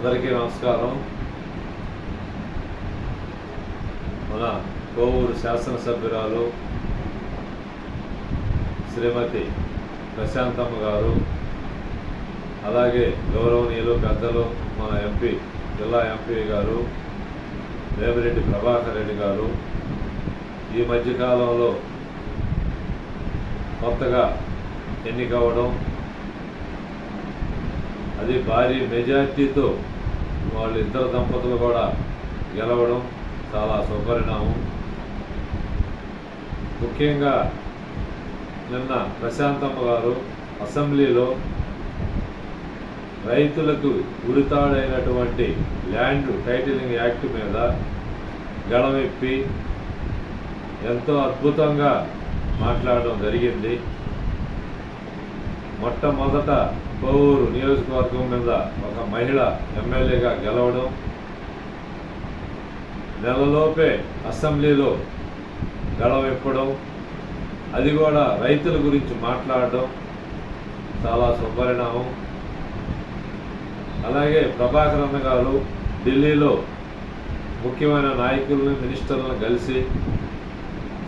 అందరికీ నమస్కారం. మన కోవూరు శాసనసభ్యురాలు శ్రీమతి ప్రశాంతమ్మ గారు అలాగే గౌరవనీయులు పెద్దలు మన ఎంపీ జిల్లా ఎంపీ గారు రేమిరెడ్డి ప్రభాకర్ రెడ్డి గారు. ఈ మధ్యకాలంలో కొత్తగా ఎన్నికవడం అది భారీ మెజార్టీతో వాళ్ళు ఇద్దరు దంపతులు కూడా గెలవడం చాలా శుభపరిణామం ముఖ్యంగా నిన్న ప్రశాంతమ్మ గారు అసెంబ్లీలో రైతులకు ఉరితాడైనటువంటి ల్యాండ్ టైటిలింగ్ యాక్ట్ మీద గళమెప్పి ఎంతో అద్భుతంగా మాట్లాడడం జరిగింది. మొట్టమొదట కోవూరు నియోజకవర్గం మీద ఒక మహిళ ఎమ్మెల్యేగా గెలవడం నెలలోపే అసెంబ్లీలో గడవెప్పడం అది కూడా రైతుల గురించి మాట్లాడడం చాలా శుభపరిణామం అలాగే ప్రభాకర్ అన్న గారు ఢిల్లీలో ముఖ్యమైన నాయకులను మినిస్టర్లను కలిసి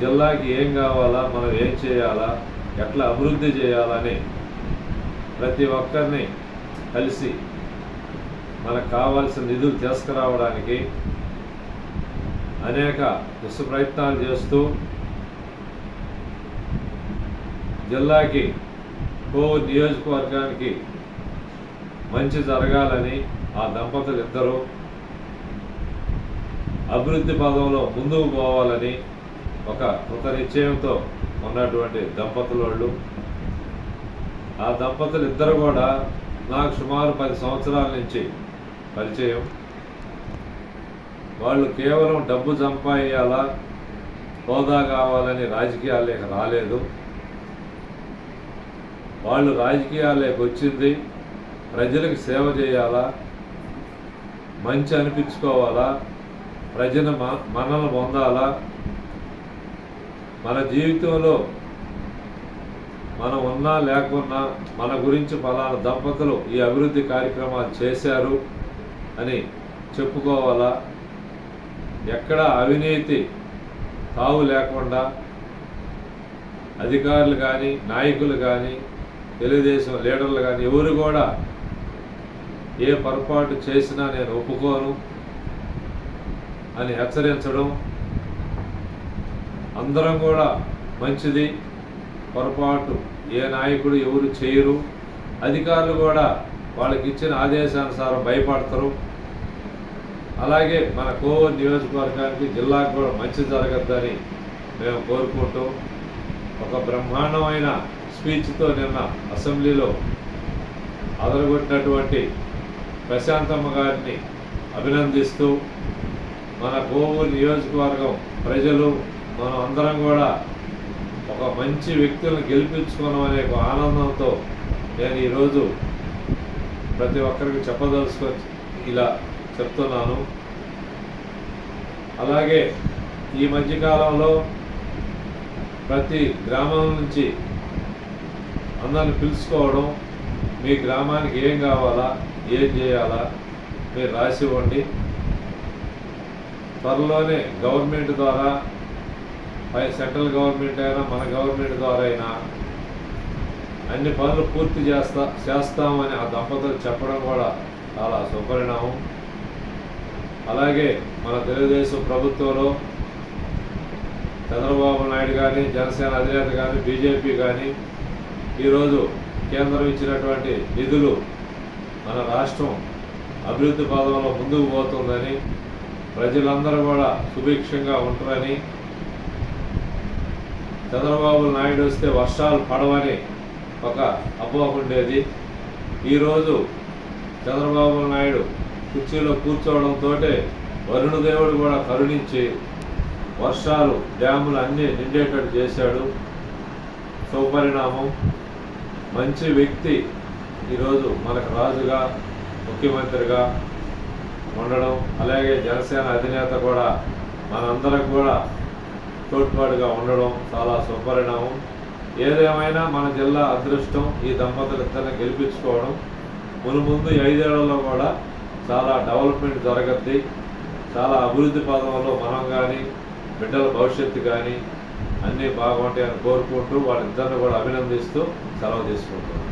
జిల్లాకి ఏం కావాలా మనం ఏం చేయాలా ఎట్లా అభివృద్ధి చేయాలని ప్రతి ఒక్కరిని కలిసి మనకు కావాల్సిన నిధులు తీసుకురావడానికి అనేక కృషి ప్రయత్నాలు చేస్తూ జిల్లాకి కో నియోజకవర్గానికి మంచి జరగాలని ఆ దంపతులు ఇద్దరు అభివృద్ధి పదంలో ముందుకు పోవాలని ఒక కృత నిశ్చయంతో ఉన్నటువంటి దంపతులు వాళ్ళు. ఆ దంపతులు ఇద్దరు కూడా నాకు సుమారు పది సంవత్సరాల నుంచి పరిచయం. వాళ్ళు కేవలం డబ్బు సంపాదించాలా హోదా కావాలని రాజకీయాల్లోకి రాలేదు. వాళ్ళు రాజకీయాల్లోకి వచ్చింది ప్రజలకు సేవ చేయాలా మంచి అనిపించుకోవాలా ప్రజల మ- మనల్ని పొందాలా. మన జీవితంలో మనం ఉన్నా లేకున్నా మన గురించి ఫలానా దంపతులు ఈ అభివృద్ధి కార్యక్రమాలు చేశారు అని చెప్పుకోవాలా? ఎక్కడ అవినీతి తావు లేకుండా అధికారులు కానీ నాయకులు కానీ తెలుగుదేశం లీడర్లు కానీ ఎవరు కూడా ఏ పొరపాటు చేసినా నేను ఒప్పుకోను అని హెచ్చరించడం అందరం కూడా మంచిది. పొరపాటు ఏ నాయకుడు ఎవరు చేయరు. అధికారులు కూడా వాళ్ళకి ఇచ్చిన ఆదేశానుసారం భయపడతారు. అలాగే మన కోవూరు నియోజకవర్గానికి జిల్లాకు కూడా మంచి జరగద్దని మేము కోరుకుంటూ ఒక బ్రహ్మాండమైన స్పీచ్తో నిన్న అసెంబ్లీలో అదరగొట్టినటువంటి ప్రశాంతమ్మ గారిని అభినందిస్తూ మన కోవూరు నియోజకవర్గం ప్రజలు మనం అందరం కూడా ఒక మంచి వ్యక్తులను గెలిపించుకోవడం అనే ఒక ఆనందంతో నేను ఈరోజు ప్రతి ఒక్కరికి చెప్పదలుచుకొని ఇలా చెప్తున్నాను. అలాగే ఈ మధ్యకాలంలో ప్రతి గ్రామం నుంచి అందరిని పిలుచుకోవడం మీ గ్రామానికి ఏం కావాలా ఏం చేయాలా మీరు రాసి ఇవ్వండి త్వరలోనే గవర్నమెంట్ ద్వారా సెంట్రల్ గవర్నమెంట్ అయినా మన గవర్నమెంట్ ద్వారా అయినా అన్ని పనులు పూర్తి చేస్తా చేస్తామని ఆ దంపతులు చెప్పడం కూడా చాలా సుపరిణామం. అలాగే మన తెలుగుదేశం ప్రభుత్వంలో చంద్రబాబు నాయుడు కానీ జనసేన అధినేత కానీ బీజేపీ కానీ ఈరోజు కేంద్రం ఇచ్చినటువంటి నిధులు మన రాష్ట్రం అభివృద్ధి పదంలో ముందుకు పోతుందని ప్రజలందరూ కూడా సుభిక్షంగా ఉంటారని చంద్రబాబు నాయుడు వస్తే వర్షాలు పడవని ఒక అపోహ ఉండేది. ఈరోజు చంద్రబాబు నాయుడు కుర్చీలో కూర్చోవడంతో వరుణదేవుడు కూడా కరుణించి వర్షాలు డ్యాములు అన్నీ నిండేటట్టు చేశాడు. సుపరిణామం. మంచి వ్యక్తి ఈరోజు మనకు రాజుగా ముఖ్యమంత్రిగా ఉండడం. అలాగే జనసేన అధినేత కూడా మనందరం కూడా తోడ్పాటుగా ఉండడం చాలా శుభపరిణామం ఏదేమైనా మన జిల్లా అదృష్టం ఈ దంపతులు ఇద్దరిని గెలిపించుకోవడం. మును ముందు ఐదేళ్ళలో కూడా చాలా డెవలప్మెంట్ జరగద్ది. చాలా అభివృద్ధి పదంలో మనం కానీ బిడ్డల భవిష్యత్తు కానీ అన్నీ బాగుంటాయని కోరుకుంటూ వాళ్ళిద్దరిని కూడా అభినందిస్తూ సెలవు తీసుకుంటున్నాను.